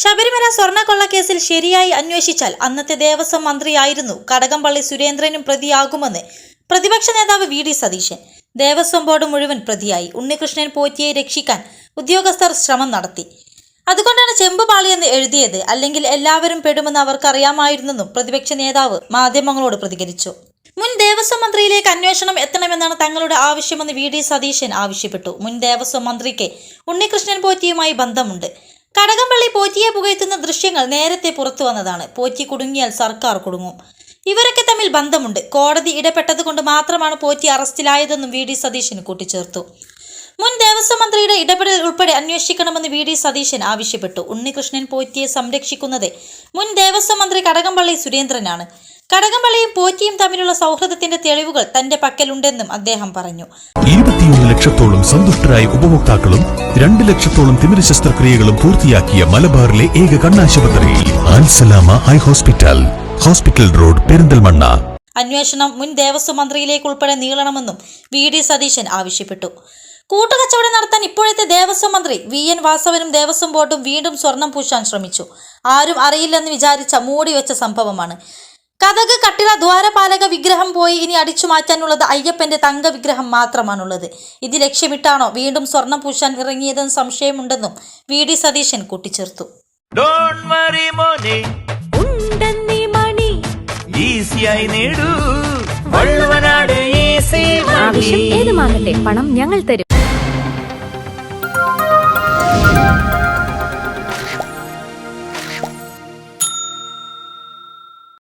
ശബരിമല സ്വർണക്കൊള്ളക്കേസിൽ ശരിയായി അന്വേഷിച്ചാൽ അന്നത്തെ ദേവസ്വം മന്ത്രിയായിരുന്നു കടകംപള്ളി സുരേന്ദ്രനും പ്രതിയാകുമെന്ന് പ്രതിപക്ഷ നേതാവ് V D Satheesan. Devaswom board മുഴുവൻ പ്രതിയായി. ഉണ്ണികൃഷ്ണൻ പോറ്റിയെ രക്ഷിക്കാൻ ഉദ്യോഗസ്ഥർ ശ്രമം നടത്തി. അതുകൊണ്ടാണ് ചെമ്പുപാളി എന്ന് എഴുതിയത്. അല്ലെങ്കിൽ എല്ലാവരും പെടുമെന്ന് അവർക്കറിയാമായിരുന്നെന്നും പ്രതിപക്ഷ നേതാവ് മാധ്യമങ്ങളോട് പ്രതികരിച്ചു. മുൻ ദേവസ്വം മന്ത്രിയിലേക്ക് അന്വേഷണം എത്തണമെന്നാണ് തങ്ങളുടെ ആവശ്യമെന്ന് വി ഡി സതീശൻ ആവശ്യപ്പെട്ടു. മുൻ ദേവസ്വം മന്ത്രിക്ക് ഉണ്ണികൃഷ്ണൻ പോറ്റിയുമായി ബന്ധമുണ്ട്. കടകംപള്ളി പോറ്റിയെ പുകയത്തുന്ന ദൃശ്യങ്ങൾ നേരത്തെ പുറത്തു വന്നതാണ്. പോറ്റി കുടുങ്ങിയാൽ സർക്കാർ കുടുങ്ങും. ഇവരൊക്കെ തമ്മിൽ ബന്ധമുണ്ട്. കോടതി ഇടപെട്ടതുകൊണ്ട് മാത്രമാണ് പോറ്റി അറസ്റ്റിലായതെന്നും വി ഡി സതീശൻ കൂട്ടിച്ചേർത്തു. മുൻ ദേവസ്വം മന്ത്രിയുടെ ഇടപെടൽ ഉൾപ്പെടെ അന്വേഷിക്കണമെന്ന് വി ഡി സതീശൻ ആവശ്യപ്പെട്ടു. ഉണ്ണികൃഷ്ണൻ പോറ്റിയെ സംരക്ഷിക്കുന്നത് മുൻ ദേവസ്വം മന്ത്രി കടകംപള്ളി സുരേന്ദ്രനാണ്. കടകംപള്ളിയും പോറ്റിയും തമ്മിലുള്ള സൗഹൃദത്തിന്റെ തെളിവുകൾ തന്റെ പക്കലുണ്ടെന്നും അദ്ദേഹം പറഞ്ഞു. ഇരുപത്തിയൊന്ന് ലക്ഷത്തോളം സന്തുഷ്ടരായ ഉപഭോക്താക്കളും രണ്ട് ലക്ഷത്തോളം തിമിര ശസ്ത്രക്രിയകളും പൂർത്തിയാക്കിയ മലബാറിലെ ഏക കണ്ണാശുപത്രി Alsalama eye hospital hospital road Perinthalmanna. അന്വേഷണം മുൻ ദേവസ്വം മന്ത്രിയിലേക്ക് ഉൾപ്പെടെ നീളണമെന്നും വി ഡി സതീശൻ ആവശ്യപ്പെട്ടു. കൂട്ടുകച്ചവടം നടത്താൻ ഇപ്പോഴത്തെ ദേവസ്വം മന്ത്രി വി എൻ വാസവനും ദേവസ്വം ബോർഡും വീണ്ടും സ്വർണം പൂശാൻ ശ്രമിച്ചു. ആരും അറിയില്ലെന്ന് വിചാരിച്ച മൂടിവെച്ച സംഭവമാണ്. കഥക് കട്ടിള ദ്വാരപാലക വിഗ്രഹം പോയി ഇനി അടിച്ചു മാറ്റാനുള്ളത് അയ്യപ്പന്റെ തങ്ക വിഗ്രഹം മാത്രമാണുള്ളത്. ഇത് ലക്ഷ്യമിട്ടാണോ വീണ്ടും സ്വർണം പൂശാൻ ഇറങ്ങിയതെന്ന് സംശയമുണ്ടെന്നും വി. ഡി. സതീശൻ കൂട്ടിച്ചേർത്തു. പണം ഞങ്ങൾ തരും.